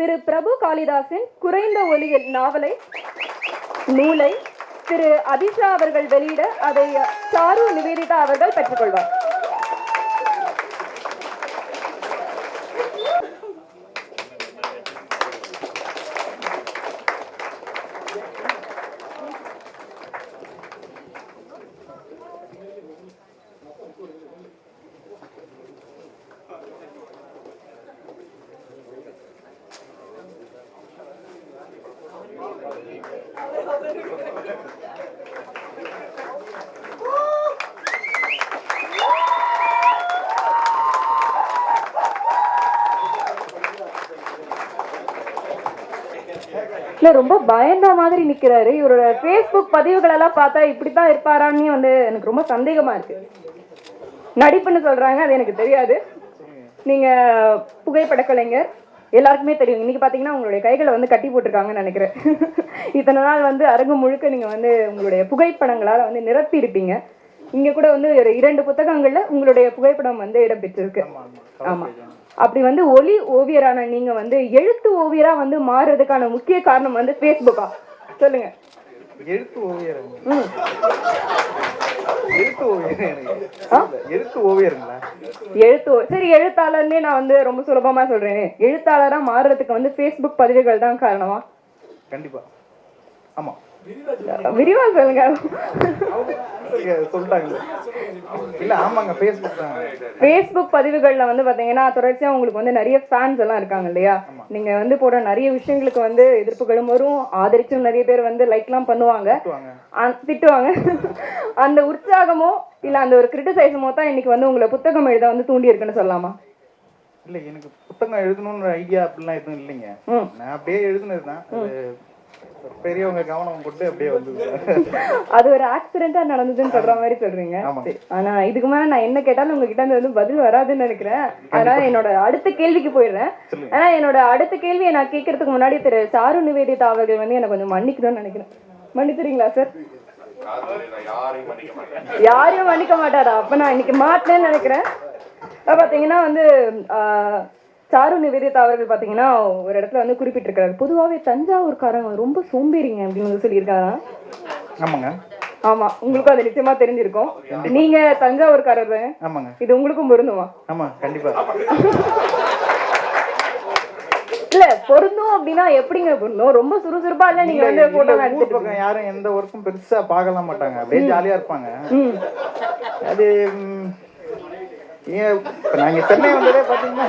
திரு பிரபு காளிதாசின் குறைந்த ஒலியில் நாவலை நூலை திரு அதிஷா அவர்கள் வெளியிட அதை சாரு நிவேதிதா அவர்கள் பெற்றுக்கொள்வார். இல்ல ரொம்ப பயந்த மாதிரி நிக்கிறாரு. இவரோட ஃபேஸ்புக் பதிவுகள் எல்லாம் பார்த்தா இப்படித்தான் இருப்பாரான்னு வந்து எனக்கு ரொம்ப சந்தேகமா இருக்கு. நடிப்புன்னு சொல்றாங்க அது எனக்கு தெரியாது. நீங்க புகைப்பட கலைஞர் எல்லாருக்குமே தெரியும். இன்னைக்கு பாத்தீங்கன்னா உங்களுடைய கைகளை வந்து கட்டி போட்டிருக்காங்கன்னு நினைக்கிறேன். இத்தனை நாள் வந்து அரங்கு முழுக்க நீங்க வந்து உங்களுடைய புகைப்படங்களால வந்து நிரப்பி இருப்பீங்க. இங்க கூட வந்து இரண்டு புத்தகங்கள்ல உங்களுடைய புகைப்படம் வந்து இடம்பெற்றிருக்கு ஆமா அப்படி வந்து ஒலி ஓவியரான நீங்க வந்து எழுத்து ஓவியரா வந்து மாறுறதுக்கான முக்கிய காரணம் வந்து ஃபேஸ்புக்கா சொல்லுங்க. எழுத்து ஓவியர் எழுத்து ஓவியர் எழுத்து ஓவியருங்களா? எழுத்து சரி எழுத்தாளர்னே நான் வந்து ரொம்ப சுலபமா சொல்றேனே. எழுத்தாளரா மாறுறதுக்கு வந்து ஃபேஸ்புக் பதிவுகள் தான் காரணமா? கண்டிப்பா. ஆமா. விரிவா சொல்லுங்க. இல்ல ஆமாங்க ஃபேஸ்புக் பதிவுகள்ல வந்து பாத்தீங்கன்னா தொடர்ச்சியா உங்களுக்கு வந்து நிறைய ஃபேன்ஸ் எல்லாம் இருக்காங்க இல்லையா? நீங்க வந்து போடுற நிறைய விஷயங்களுக்கு வந்து எதிர்ப்புகளும் வரும். ஆதரிச்சும் நிறைய பேர் வந்து லைக்லாம் பண்ணுவாங்க. திட்டுவாங்க. அந்த- உற்சாகமோ இல்ல அந்த ஒரு கிரிட்டிசைசமோ தான் இன்னைக்கு வந்து உங்களை புத்தகம் எழுத வந்து தூண்டி இருக்குன்னு சொல்லலாமா? இல்ல எனக்கு புத்தகம் எழுதணும்னு ஐடியா அப்படிலாம் எதுவும் இல்லைங்க. நான் அப்படியே எழுதுனது தான் அது பெரியவங்க கவனம் கொண்டு அப்படியே வந்து அது ஒரு ஆக்சிடென்டா நடந்ததுன்னு சொல்ற மாதிரி சொல்றீங்க. ஆனா இதுக்கு மேல நான் என்ன கேட்டாலும் உங்ககிட்ட இருந்து வந்து பதில் வராதுன்னு நினைக்கிறேன். அதனால என்னோட அடுத்த கேள்விக்கு போயிடுறேன். ஆனா என்னோட அடுத்த கேள்வியை நான் கேட்கறதுக்கு முன்னாடி திரு சாரு நிவேதிதா அவர்கள் வந்து எனக்கு கொஞ்சம் மன்னிக்கணும்னு நினைக்கிறேன். மன்னித்துறீங்களா சார் யாரையும் மன்னிக்க மாட்டாரா? அப்ப நான் இன்னைக்கு மாட்டேன்னு நினைக்கிறேன். பாத்தீங்கன்னா வந்து சாரு நிவேதிதா அவர்கள் பாத்தீங்கன்னா ஒரு இடத்துல வந்து குறிப்பிட்டிருக்காரு பொதுவாவே தஞ்சாவூர்காரங்க ரொம்ப சோம்பேறிங்க அப்படின்னு வந்து சொல்லியிருக்காரா? ஆமாங்க. ஆமா உங்களுக்கும் அது நிச்சயமா தெரிஞ்சிருக்கும். நீங்க தஞ்சாவூர்காரர் ஆமாங்க. இது உங்களுக்கும் பொருந்துமா? ஆமா கண்டிப்பா. இல்ல பொருந்தும் அப்படின்னா எப்படிங்க பொருந்தும்? ரொம்ப சுறுசுறுப்பா இல்ல நீங்க வந்து போட்டோ பக்கம் யாரும் எந்த ஒர்க்கும் பெருசா பார்க்கலாம் மாட்டாங்க. அப்படியே ஜாலியா இருப்பாங்க. அது ஏன் நாங்க சென்னை வந்ததே பாத்தீங்கன்னா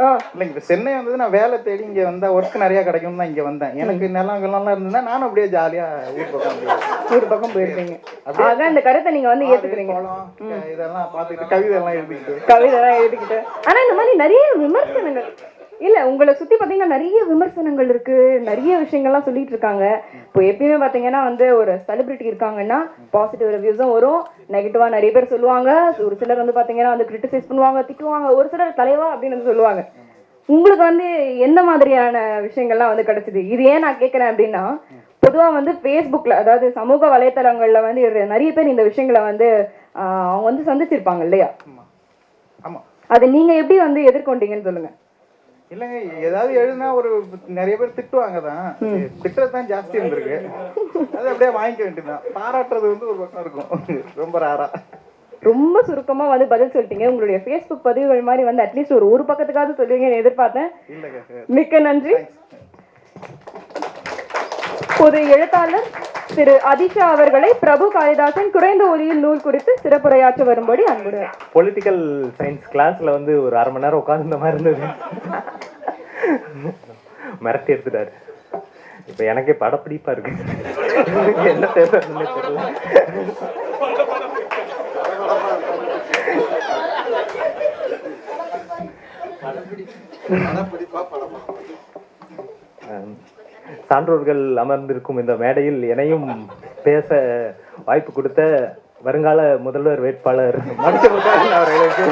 ஆ. இல்லைங்க இப்ப சென்னை வந்தது நான் வேலை தேடி இங்க வந்தா ஒர்க் நிறைய கிடைக்கும் தான் இங்க வந்தேன். எனக்கு நிலம் கிளம்லாம் இருந்ததுன்னா நானும் அப்படியே ஜாலியா ஊர் பக்கம் ஒரு பக்கம் போயிருக்கீங்க ஆக இந்த கருத்தை நீங்க வந்து ஏத்துக்கிறீங்க. குளம், இதெல்லாம் பார்த்துக்கிட்டு கவிதை எல்லாம் எழுதிக்கிட்டு. கவிதை எல்லாம் எழுதிக்கிட்டு. ஆனா இந்த மாதிரி நிறைய விமர்சனங்கள். இல்ல உங்களை சுத்தி பாத்தீங்கன்னா நிறைய விமர்சனங்கள் இருக்கு. நிறைய விஷயங்கள்லாம் சொல்லிட்டு இருக்காங்க. இப்போ எப்பயுமே பாத்தீங்கன்னா வந்து ஒரு செலிபிரிட்டி இருக்காங்கன்னா பாசிட்டிவ் ரிவ்யூஸும் வரும். நெகட்டிவா நிறைய பேர் சொல்லுவாங்க. ஒரு சிலர் வந்து பாத்தீங்கன்னா வந்து கிரிட்டிசைஸ் பண்ணுவாங்க திட்டுவாங்க. ஒரு சிலர் தலைவா அப்படின்னு வந்து சொல்லுவாங்க. உங்களுக்கு வந்து எந்த மாதிரியான விஷயங்கள்லாம் வந்து கிடைச்சது? இது ஏன் நான் கேட்கறேன் அப்படின்னா பொதுவா வந்து ஃபேஸ்புக்ல அதாவது சமூக வலைத்தளங்கள்ல வந்து நிறைய பேர் இந்த விஷயங்களை வந்து அவங்க வந்து சந்திச்சிருப்பாங்க இல்லையா? அதை நீங்க எப்படி வந்து எதிர்கொண்டீங்கன்னு சொல்லுங்க. இல்லைங்க ஏதாவது எழுதினா ஒரு நிறைய பேர் திட்டுவாங்க தான் திட்டுறது தான் ஜாஸ்தி வந்திருக்கு. அது அப்படியே வாங்கிக்க வேண்டியதுதான். பாராட்டுறது வந்து ஒரு பக்கம் இருக்கும். ரொம்ப ரேரா ரொம்ப சுருக்கமா வந்து பதில் சொல்லிட்டீங்க. உங்களுடைய ஃபேஸ்புக் பதிவுகள் மாதிரி வந்து அட்லீஸ்ட் ஒரு ஒரு பக்கத்துக்காவது சொல்லுவீங்கன்னு எதிர்பார்த்தேன். மிக்க நன்றி. ஒரு எழுத்தாளர் திரு அதிஷா அவர்களை பிரபு காளிதாசன் குறைந்த ஒலியில் நூல் குறித்து சிறப்புரையாற்ற வரும்படி அன்புடன். பொலிட்டிக்கல் சயின்ஸ் கிளாஸ்ல வந்து ஒரு அரை மணி நேரம் உட்கார்ந்த மாதிரி இருந்தது. மிரட்டி எடுத்துட்டாரு. இப்ப எனக்கே படப்பிடிப்பா இருக்கு. என்ன பேசுறதுன்னு தெரியல. ஆம். சான்றோர்கள் அமர்ந்திருக்கும் இந்த மேடையில் என்னையும் பேச வாய்ப்பு கொடுத்த வருங்கால முதல்வர் வேட்பாளர் அவர்களுக்கு.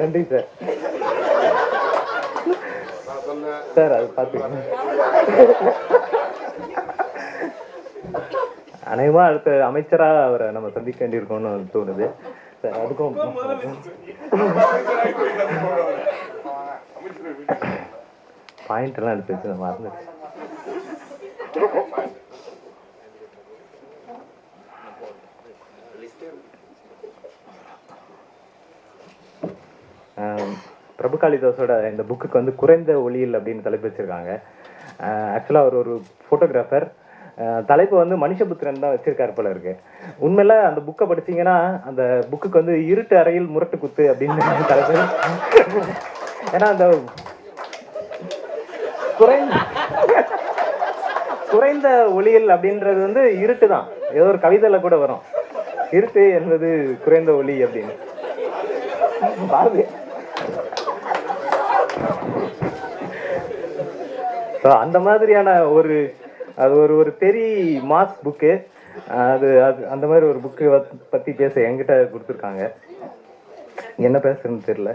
நன்றி சார். சார் அது பார்த்துக்கோங்க அநேகமா அடுத்த அமைச்சரா அவரை நம்ம சந்திக்க வேண்டியிருக்கோம்னு தோணுது. சார் அதுக்கும் பாயிண்ட் எல்லாம் எடுத்து வச்சு பிரபு காளிதாஸோட இந்த புக்குக்கு வந்து குறைந்த ஒளியில் அப்படின்னு தலைப்பு வச்சிருக்காங்க ஆக்சுவலாக அவர் ஒரு ஃபோட்டோகிராஃபர் தலைப்பு வந்து மனுஷபுத்திரன் தான் வச்சிருக்காரு போல இருக்கு. உண்மையில அந்த புக்கை படிச்சீங்கன்னா அந்த புக்குக்கு வந்து இருட்டு அறையில் முரட்டு குத்து அப்படின்னு தலைப்பு. ஏன்னா அந்த குறைந்த குறைந்த ஒளியில் அப்படின்றது வந்து இருட்டு தான். ஏதோ ஒரு கவிதையில கூட வரும். இருட்டு என்பது குறைந்த ஒளி அப்படின்னு. பாரதி அந்த மாதிரியான ஒரு அது ஒரு ஒரு பெரிய மாஸ் புக்கு அது அது அந்த மாதிரி ஒரு புக்கு பற்றி பேச என்கிட்ட கொடுத்துருக்காங்க. என்ன பேசுறதுன்னு தெரியல.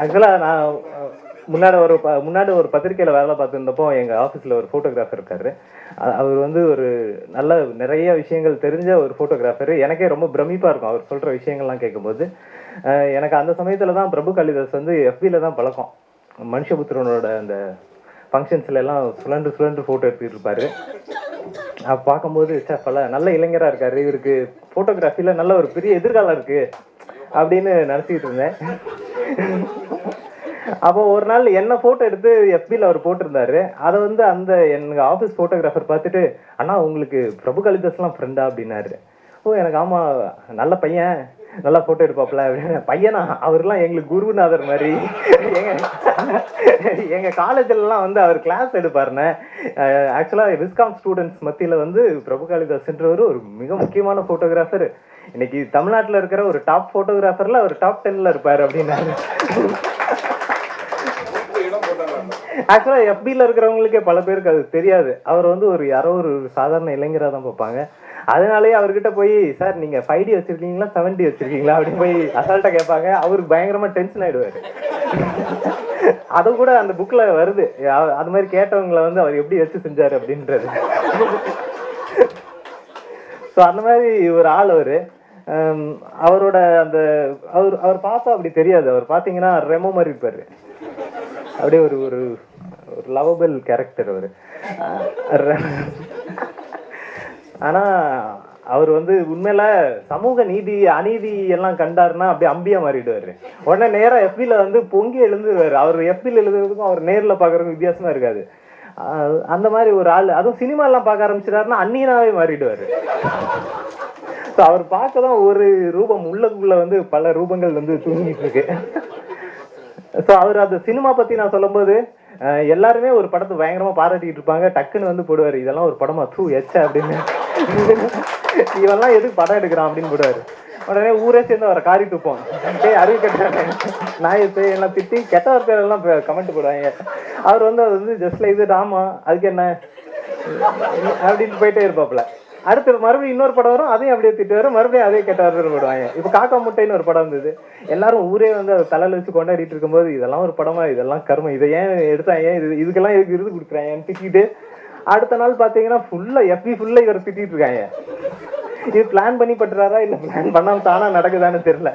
ஆக்சுவலாக நான் முன்னாடி ஒரு ப- முன்னாடி ஒரு பத்திரிக்கையில் வேலை பார்த்துருந்தப்போ எங்கள் ஆஃபீஸில் ஒரு ஃபோட்டோகிராஃபர் இருக்காரு. அவர் வந்து ஒரு நல்ல நிறைய விஷயங்கள் தெரிஞ்ச ஒரு ஃபோட்டோகிராஃபர் எனக்கே ரொம்ப பிரமிப்பாக இருக்கும் அவர் சொல்கிற விஷயங்கள்லாம் கேட்கும்போது. எனக்கு அந்த சமயத்தில் தான் பிரபு காளிதாஸ் வந்து எஃபியில் தான் பழக்கம். மனுஷபுத்திரனோட அந்த ஃபங்க்ஷன்ஸ்ல எல்லாம் சுழன்று சுழன்று ஃபோட்டோ எடுத்துகிட்டு இருப்பாரு. பார்க்கும்போது பல நல்ல இளைஞராக இருக்காரு. இவருக்கு ஃபோட்டோகிராஃபியில் நல்ல ஒரு பெரிய எதிர்காலம் இருக்குது அப்படின்னு நினச்சிக்கிட்டு இருந்தேன். அப்போ ஒரு நாள் என்ன ஃபோட்டோ எடுத்து எஃபியில் அவர் போட்டிருந்தாரு அதை வந்து அந்த எனக்கு ஆஃபீஸ் ஃபோட்டோகிராஃபர் பார்த்துட்டு அண்ணா உங்களுக்கு பிரபு காளிதாஸ்லாம் ஃப்ரெண்டா அப்படின்னாரு. ஓ எனக்கு ஆமா நல்ல பையன் நல்லா ஃபோட்டோ எடுப்பாப்ல அப்படின்னு. பையனா? அவர்லாம் எங்களுக்கு குருநாதர் மாதிரி. எங்க எங்க காலேஜ்லலாம் வந்து அவர் கிளாஸ் எடுப்பாருன்னு ஆக்சுவலாக விஸ்காம் ஸ்டூடெண்ட்ஸ் மத்தியில் வந்து பிரபு காளிதாஸ்ன்றவர் ஒரு மிக முக்கியமான ஃபோட்டோகிராஃபர் இன்னைக்கு தமிழ்நாட்டில் இருக்கிற ஒரு டாப் ஃபோட்டோகிராஃபரில் அவர் டாப் டென்ல இருப்பார் அப்படின்னாரு. ஆக்சுவலாக எஃபியில் இருக்கிறவங்களுக்கே பல பேருக்கு அது தெரியாது. அவர் வந்து ஒரு யாரோ ஒரு சாதாரண இளைஞராக தான் பார்ப்பாங்க. அதனாலேயே அவர்கிட்ட போய் சார் நீங்க ஃபைவ் டி வச்சிருக்கீங்களா? செவன் டி வச்சிருக்கீங்களா? அப்படின்னு போய் அசால்ட்டா கேட்பாங்க. அவருக்கு பயங்கரமா டென்ஷன் ஆயிடுவாரு. அது கூட அந்த புக்ல வருது. அது மாதிரி கேட்டவங்களை வந்து அவர் எப்படி வச்சு செஞ்சாரு அப்படின்றது. ஸோ அந்த மாதிரி ஒரு ஆள் அவர். அவரோட அந்த அவர் அவர் பார்த்தா அப்படி தெரியாது. அவர் பார்த்தீங்கன்னா ரெமோ மாதிரி இருப்பார். அப்படியே ஒரு ஒரு ஒரு லவபிள் கேரக்டர் அவர். ஆனால் அவர் வந்து உண்மையில சமூக நீதி அநீதி எல்லாம் கண்டாருன்னா அப்படியே அம்பியா மாறிடுவாரு. உடனே நேராக எஃபியில் வந்து பொங்கி எழுந்துருவாரு. அவர் எஃபியில் எழுதுறதுக்கும் அவர் நேரில் பார்க்குறதுக்கும் வித்தியாசமா இருக்காது. அந்த மாதிரி ஒரு ஆள். அதுவும் சினிமா எல்லாம் பார்க்க ஆரம்பிச்சிட்டாருன்னா அந்நியனாவே மாறிடுவாரு. ஸோ அவர் பார்க்க தான் ஒரு ரூபம் உள்ளுக்குள்ள வந்து பல ரூபங்கள் வந்து தூங்கிட்டு இருக்கு. ஸோ அவர் அந்த சினிமா பத்தி நான் சொல்லும்போது எல்லாருமே ஒரு படத்தை பயங்கரமா பாராட்டிட்டு இருப்பாங்க. டக்குன்னு வந்து போடுவாரு இதெல்லாம் ஒரு படமா? தூ எச்ச அப்படின்னு. இவெல்லாம் எதுக்கு படம் எடுக்கிறான் அப்படின்னு போடுவாரு. உடனே ஊரே சேர்ந்து அவரை காரி துப்போம். டேய் அறிவு கட்டுறாங்க நாயை எல்லாம் திட்டி கெட்டவர் பேர் எல்லாம் கமெண்ட் போடுவாங்க. அவர் வந்து அது வந்து ஜஸ்ட் லைக் இது ராமா அதுக்கு என்ன? அப்படின்னு போயிட்டே இருப்பாப்ல அடுத்து மறுபடியும் இன்னொரு படம் வரும் அதையும் அப்படியே திட்டு வரும். மறுபடியும் அதே கெட்ட பேர் போடுவாங்க. இப்போ காக்கா முட்டைன்னு ஒரு படம் இருந்தது எல்லாரும் ஊரே வந்து அதை தலையில வச்சு கொண்டாடிட்டு இருக்கும்போது இதெல்லாம் ஒரு படமா? இதெல்லாம் கர்மம் இதை ஏன் எடுத்தாங்க இது? இதுக்கெல்லாம் எதுக்கு விருது கொடுக்குறாங்கன்னு திட்டிட்டு அடுத்த நாள் பார்த்தீங்கன்னா ஃபுல்லா எஃபி ஃபுல்லா இவர் திட்டிட்டு இருக்காங்க. இது பிளான் பண்ணி பட்டுறாரா இல்ல பிளான் பண்ணாம தானா நடக்குதான்னு தெரியல.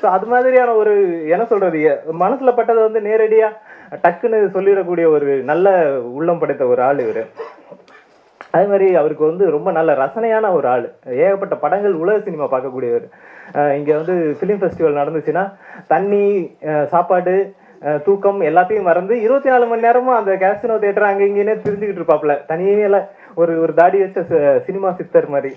ஸோ அது மாதிரியான ஒரு என்ன சொல்றது? மனசுல பட்டதை வந்து நேரடியா டக்குன்னு சொல்லிடக்கூடிய ஒரு நல்ல உள்ளம் படைத்த ஒரு ஆள் இவர். அதே மாதிரி அவருக்கு வந்து ரொம்ப நல்ல ரசனையான ஒரு ஆள். ஏகப்பட்ட படங்கள் உலக சினிமா பார்க்கக்கூடியவர். இங்கே வந்து ஃபிலிம் ஃபெஸ்டிவல் நடந்துச்சுன்னா தண்ணி சாப்பாடு தூக்கம் எல்லாத்தையும் மறந்து இருபத்தி நாலு மணி நேரமும் அந்த கேசினோ தேட்டர் அங்கே இங்கேனே தெரிஞ்சுக்கிட்டு இருப்பாப்ல தனியே இல்ல ஒரு ஒரு தாடி வச்ச சினிமா சித்தர் மாதிரி.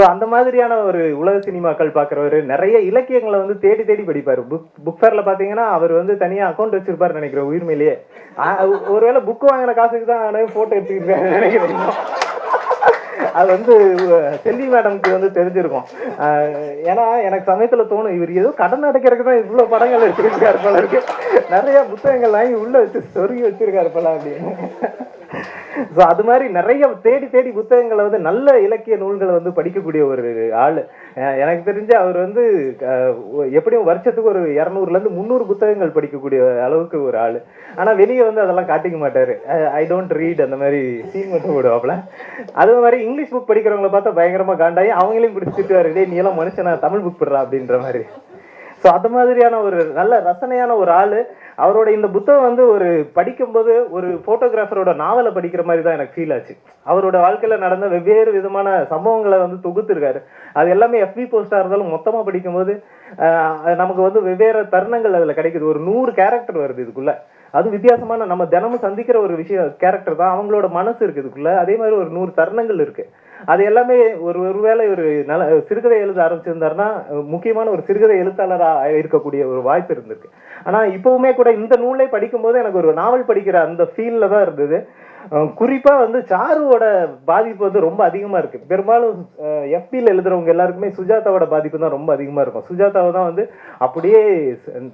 ஸோ அந்த மாதிரியான ஒரு உலக சினிமாக்கள் பார்க்குறவர் நிறைய இலக்கியங்களை வந்து தேடி தேடி படிப்பார். புக் புக் ஃபேரில் பார்த்தீங்கன்னா அவர் வந்து தனியாக அக்கௌண்ட் வச்சிருப்பாரு நினைக்கிறேன் உயிர்மையிலேயே ஒருவேளை புக் வாங்கின காசுக்கு தான் ஆனால் ஃபோட்டோ எடுத்துக்கிட்டு நினைக்கிறேன். அது வந்து செல்வி மேடம்க்கு வந்து தெரிஞ்சிருக்கும். ஏன்னா எனக்கு சமயத்தில் தோணும் இவர் ஏதோ கடன் அடைக்கிறதுக்கு தான் இவ்வளோ படங்கள் வச்சிருக்காரு போல இருக்கு. நிறைய புத்தகங்கள் வாங்கி உள்ளே வச்சு சொருகி வச்சிருக்காரு போல அப்படின்னு. ஸோ அது மாதிரி நிறைய தேடி தேடி புத்தகங்களை வந்து நல்ல இலக்கிய நூல்களை வந்து படிக்கக்கூடிய ஒரு ஆள். எனக்கு தெரிஞ்சு அவர் வந்து எப்படியும் வருஷத்துக்கு ஒரு இரநூறுலேருந்து முந்நூறு புத்தகங்கள் படிக்கக்கூடிய அளவுக்கு ஒரு ஆள். ஆனால் வெளியே வந்து அதெல்லாம் காட்டிக்க மாட்டார். ஐ டோன்ட் ரீட் அந்த மாதிரி சீன் மட்டும் விடுவாப்புல அது மாதிரி இங்கிலீஷ் புக் படிக்கிறவங்கள பார்த்தா பயங்கரமாக காண்டாயி அவங்களையும் பிடிச்சிட்டு டேய் நீ எல்லாம் மனுஷனா தமிழ் புக் படுறா அப்படின்ற மாதிரி. ஸோ அது மாதிரியான ஒரு நல்ல ரசனையான ஒரு ஆள். அவரோட இந்த புத்தகம் வந்து ஒரு படிக்கும்போது ஒரு ஃபோட்டோகிராஃபரோட நாவலை படிக்கிற மாதிரி தான் எனக்கு ஃபீல் ஆச்சு. அவரோட வாழ்க்கையில் நடந்த வெவ்வேறு விதமான சம்பவங்களை வந்து தொகுத்துருக்காரு. அது எல்லாமே எஃபி போஸ்டாக இருந்தாலும் மொத்தமாக படிக்கும்போது நமக்கு வந்து வெவ்வேறு தருணங்கள் அதில் கிடைக்குது. ஒரு நூறு கேரக்டர் வருது இதுக்குள்ளே. அது வித்தியாசமான நம்ம தினமும் சந்திக்கிற ஒரு விஷயம் கேரக்டர் தான். அவங்களோட மனசு இருக்குது இதுக்குள்ளே. அதே மாதிரி ஒரு நூறு தருணங்கள் இருக்குது அது எல்லாமே ஒரு ஒருவேளை ஒரு நல்ல சிறுகதை எழுத ஆரம்பிச்சிருந்தாருன்னா முக்கியமான ஒரு சிறுகதை எழுத்தாளராக இருக்கக்கூடிய ஒரு வாய்ப்பு இருந்திருக்கு. ஆனால் இப்போவுமே கூட இந்த நூலை படிக்கும்போது எனக்கு ஒரு நாவல் படிக்கிற அந்த ஃபீலில் தான் இருந்தது. குறிப்பாக வந்து சாருவோட பாதிப்பு வந்து ரொம்ப அதிகமாக இருக்குது பெரும்பாலும் எஃபியில் எழுதுறவங்க எல்லாருக்குமே சுஜாதாவோட பாதிப்பு தான் ரொம்ப அதிகமாக இருக்கும். சுஜாதாவை தான் வந்து அப்படியே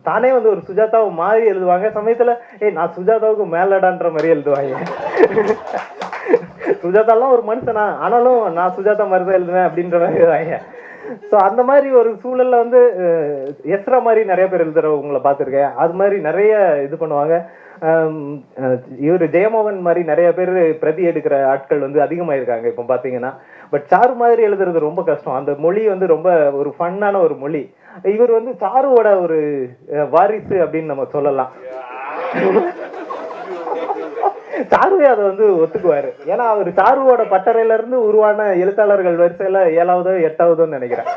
தானே வந்து ஒரு சுஜாதாவை மாறி எழுதுவாங்க. சமயத்தில் ஏய் நான் சுஜாதாவுக்கு மேலடான்ற மாதிரி எழுதுவாங்க. சுஜாதாலாம் ஒரு மனுஷனா? ஆனாலும் நான் சுஜாதா மாதிரி தான் எழுதுவேன் அப்படின்ற மாதிரி ஸோ அந்த மாதிரி ஒரு சூழல்ல வந்து எஸ்ரா மாதிரி நிறைய பேர் எழுதுறவங்களை பார்த்துருக்கேன். அது மாதிரி நிறைய இது பண்ணுவாங்க. இவர் ஜெயமோகன் மாதிரி நிறைய பேர் பிரதி எடுக்கிற ஆட்கள் வந்து அதிகமாயிருக்காங்க இப்போ பார்த்தீங்கன்னா. பட் சாரு மாதிரி எழுதுறது ரொம்ப கஷ்டம். அந்த மொழி வந்து ரொம்ப ஒரு ஃபன்னான ஒரு மொழி. இவர் வந்து சாருவோட ஒரு வாரிசு அப்படின்னு நம்ம சொல்லலாம். சாருவே அதை வந்து ஒத்துக்குவாரு. ஏன்னா அவர் சாருவோட பட்டறையில இருந்து உருவான எழுத்தாளர்கள் வரிசையில ஏழாவதோ எட்டாவதோன்னு நினைக்கிறேன்.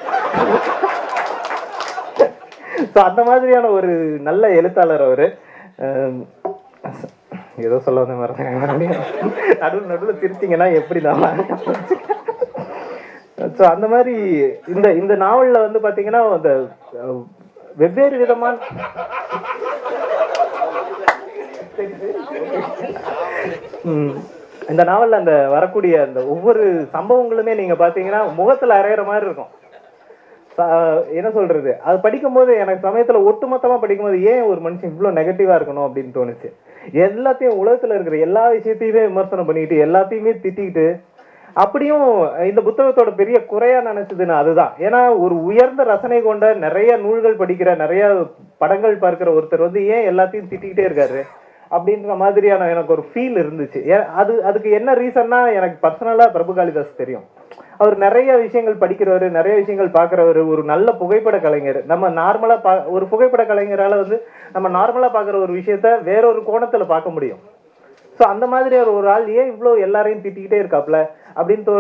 ஸோ அந்த மாதிரியான ஒரு நல்ல எழுத்தாளர் அவரு. ஏதோ சொல்ல வந்த மாதிரி நடுவில் நடுவில் திருத்திங்கன்னா எப்படி தான் ஸோ அந்த மாதிரி இந்த இந்த நாவல்ல வந்து பாத்தீங்கன்னா அந்த வெவ்வேறு விதமான இந்த நாவலில் அந்த வரக்கூடிய அந்த ஒவ்வொரு சம்பவங்களுமே நீங்கள் பார்த்தீங்கன்னா முகத்தில் அரையிற மாதிரி இருக்கும். என்ன சொல்றது? அது படிக்கும்போது எனக்கு சமயத்துல ஒட்டுமொத்தமா படிக்கும்போது ஏன் ஒரு மனுஷன் இவ்வளவு நெகட்டிவா இருக்கணும் அப்படின்னு தோணுச்சு? எல்லாத்தையும் உலகத்துல இருக்கிற எல்லா விஷயத்தையுமே விமர்சனம் பண்ணிக்கிட்டு எல்லாத்தையுமே திட்டிக்கிட்டு அப்படியும் இந்த புத்தகத்தோட பெரிய குறையா நினைச்சதுன்னா அதுதான். ஏன்னா ஒரு உயர்ந்த ரசனை கொண்ட நிறைய நூல்கள் படிக்கிற நிறைய படங்கள் பார்க்கிற ஒருத்தர் வந்து ஏன் எல்லாத்தையும் திட்டிக்கிட்டே இருக்காரு? அப்படின்ற மாதிரியான எனக்கு ஒரு ஃபீல் இருந்துச்சு. அது அதுக்கு என்ன ரீசன்னா எனக்கு பர்சனலாக பிரபு காளிதாஸ் தெரியும். அவர் நிறைய விஷயங்கள் படிக்கிறவர் நிறைய விஷயங்கள் பார்க்குறவர் ஒரு நல்ல புகைப்பட கலைஞர். நம்ம நார்மலாக பா ஒரு புகைப்பட கலைஞரால் வந்து நம்ம நார்மலாக பார்க்குற ஒரு விஷயத்த வேறொரு கோணத்தில் பார்க்க முடியும். ஸோ அந்த மாதிரி ஒரு ஒரு ஆள் ஏன் இவ்வளோ எல்லாரையும் திட்டிக்கிட்டே இருக்காப்ல? அப்படின்னு தோ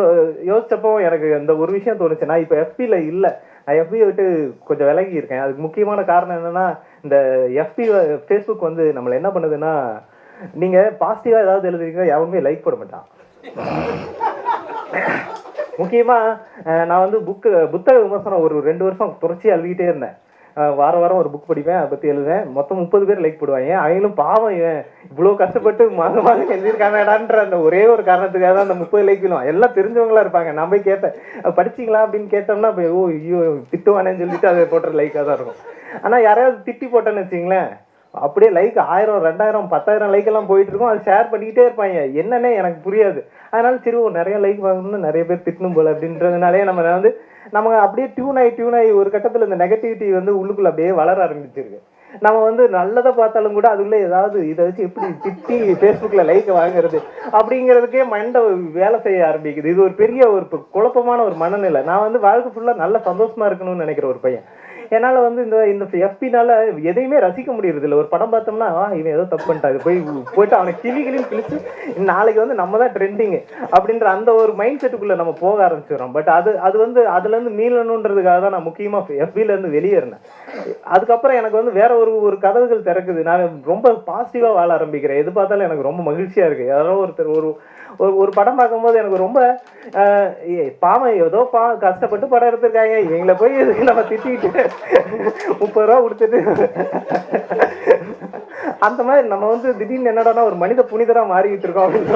யோசிச்சப்போ எனக்கு அந்த ஒரு விஷயம் தோணுச்சு. நான் இப்போ எஃபியில் இல்லை. நான் எஃபியை விட்டு கொஞ்சம் விலகி இருக்கேன். அதுக்கு முக்கியமான காரணம் என்னென்னா இந்த எஃபி ஃபேஸ்புக் வந்து நம்மளை என்ன பண்ணுதுன்னா நீங்கள் பாசிட்டிவாக ஏதாவது எழுதுறீங்க யாருமே லைக் போட மாட்டான். முக்கியமாக நான் வந்து புக்கு புத்தக விமர்சனம் ஒரு ரெண்டு வருஷம் தொடர்ச்சியாக எழுதிக்கிட்டே இருந்தேன். வார வாரம் ஒரு புக் படிப்பேன் அதை பற்றி எழுதுவேன். மொத்தம் முப்பது பேர் லைக் போடுவாங்க. அவங்களும் பாவம் இவன். இவ்வளோ கஷ்டப்பட்டு மாதம் மாதம் எழுதியிருக்கானடான்ற அந்த ஒரே ஒரு காரணத்துக்காக தான் அந்த முப்பது லைக் விழும் எல்லாம் தெரிஞ்சவங்களா இருப்பாங்க. நம்ம போய் கேட்டேன் படிச்சிங்களா? அப்படின்னு கேட்டோம்னா ஓ ஐயோ திட்டுவானேன்னு சொல்லிட்டு அதை போடுற லைக்காக தான் இருக்கும். ஆனால் யாரையாவது திட்டி போட்டேன்னு வச்சிங்களேன் அப்படியே லைக் ஆயிரம் ரெண்டாயிரம் பத்தாயிரம் லைக் எல்லாம் போயிட்டு இருக்கும். அது ஷேர் பண்ணிக்கிட்டே இருப்பாங்க. என்னன்னே எனக்கு புரியாது. அதனால சரி நிறைய லைக் வாங்கணும்னு நிறைய பேர் திட்டணும் போல அப்படின்றதுனாலே நம்ம வந்து நம்ம அப்படியே டியூன் ஆகி டியூன் ஆகி ஒரு கட்டத்தில் இந்த நெகட்டிவிட்டி வந்து உள்ளுக்குள்ள அப்படியே வளர ஆரம்பிச்சிருக்கு. நம்ம வந்து நல்லதை பார்த்தாலும் கூட அதுக்குள்ள ஏதாவது இதை வச்சு எப்படி திட்டி ஃபேஸ்புக்கில் லைக் வாங்குறது அப்படிங்கிறதுக்கே மண்டை வேலை செய்ய ஆரம்பிக்குது. இது ஒரு பெரிய ஒரு குழப்பமான ஒரு மனநிலை. நான் வந்து வாழ்க்கை ஃபுல்லாக நல்ல சந்தோஷமா இருக்கணும்னு நினைக்கிற ஒரு பையன். என்னால் வந்து இந்த இந்த எஃபினால எதையுமே ரசிக்க முடியறது இல்லை ஒரு படம் பார்த்தோம்னா ஆ, இவன் ஏதோ தப்பு பண்ணிட்டாங்க போய் போயிட்டு அவனை கிளிகளின்னு கிழிச்சு நாளைக்கு வந்து நம்ம தான் ட்ரெண்டிங் அப்படின்ற அந்த ஒரு மைண்ட் செட்டுக்குள்ளே நம்ம போக ஆரம்பிச்சிடறோம். பட் அது அது வந்து அதுலேருந்து மீளணுன்றதுக்காக தான் நான் முக்கியமாக எஃபிலேருந்து வெளியேறினேன். அதுக்கப்புறம் எனக்கு வந்து வேற ஒரு ஒரு கதவுகள் திறக்குது. நான் ரொம்ப பாசிட்டிவாக வாழ ஆரம்பிக்கிறேன். எது பார்த்தாலும் எனக்கு ரொம்ப மகிழ்ச்சியாக இருக்குது யாரோ ஒருத்தர் ஒரு ஒரு ஒரு படம் பார்க்கும்போது எனக்கு ரொம்ப பாவம் ஏதோ பா கஷ்டப்பட்டு படம் எடுத்திருக்காங்க. எங்களை போய் நம்ம திட்டிக்கிட்டு முப்பது ரூபா கொடுத்துட்டு. அந்த மாதிரி நம்ம வந்து திடீர்னு என்னடான்னா ஒரு மனித புனிதரா மாறிக்கிட்டு இருக்கோம் அப்படின்னு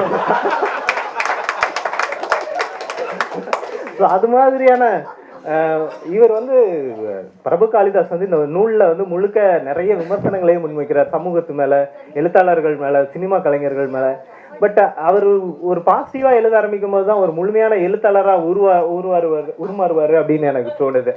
ஸோ அது மாதிரியான இவர் வந்து பிரபு காளிதாஸ் வந்து இந்த நூலில் வந்து முழுக்க நிறைய விமர்சனங்களையும் முன்வைக்கிறார். சமூகத்து மேலே எழுத்தாளர்கள் மேலே சினிமா கலைஞர்கள் மேலே. பட் அவர் ஒரு பாசிட்டிவாக எழுத ஆரம்பிக்கும் போது தான் ஒரு முழுமையான எழுத்தாளராக உருவா உருவாருவார் உருமாறுவார் அப்படின்னு எனக்கு தோணுது.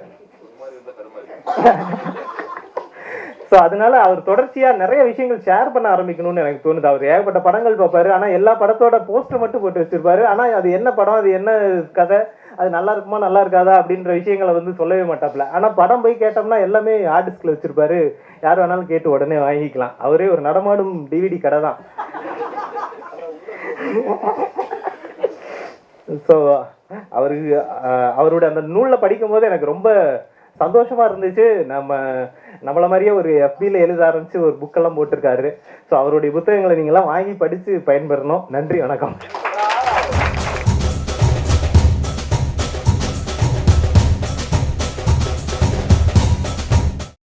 ஸோ அதனால அவர் தொடர்ச்சியாக நிறைய விஷயங்கள் ஷேர் பண்ண ஆரம்பிக்கணும்னு எனக்கு தோணுது. அவர் ஏகப்பட்ட படங்கள் பார்ப்பாரு. ஆனால் எல்லா படத்தோட போஸ்டர் மட்டும் போட்டு வச்சிருப்பாரு. ஆனால் அது என்ன படம் அது என்ன கதை அது நல்லா இருக்குமா நல்லா இருக்காதா அப்படின்ற விஷயங்களை வந்து சொல்லவே மாட்டாப்ல ஆனால் படம் போய் கேட்டோம்னா எல்லாமே ஆர்டிஸ்ட்ல வச்சிருப்பாரு. யார் வேணாலும் கேட்டு உடனே வாங்கிக்கலாம். அவரே ஒரு நடமாடும் டிவிடி கடை தான். ஸோ அவருக்கு அவருடைய அந்த நூலில் படிக்கும்போது எனக்கு ரொம்ப சந்தோஷமா இருந்துச்சு. நம்ம நம்மள மாதிரியே ஒரு எஃபியில் எழுத ஆரம்பிச்சு ஒரு புக்கெல்லாம் போட்டிருக்காரு. ஸோ அவருடைய புத்தகங்களை நீங்களாம் வாங்கி படித்து பயன்பெறணும். நன்றி வணக்கம்.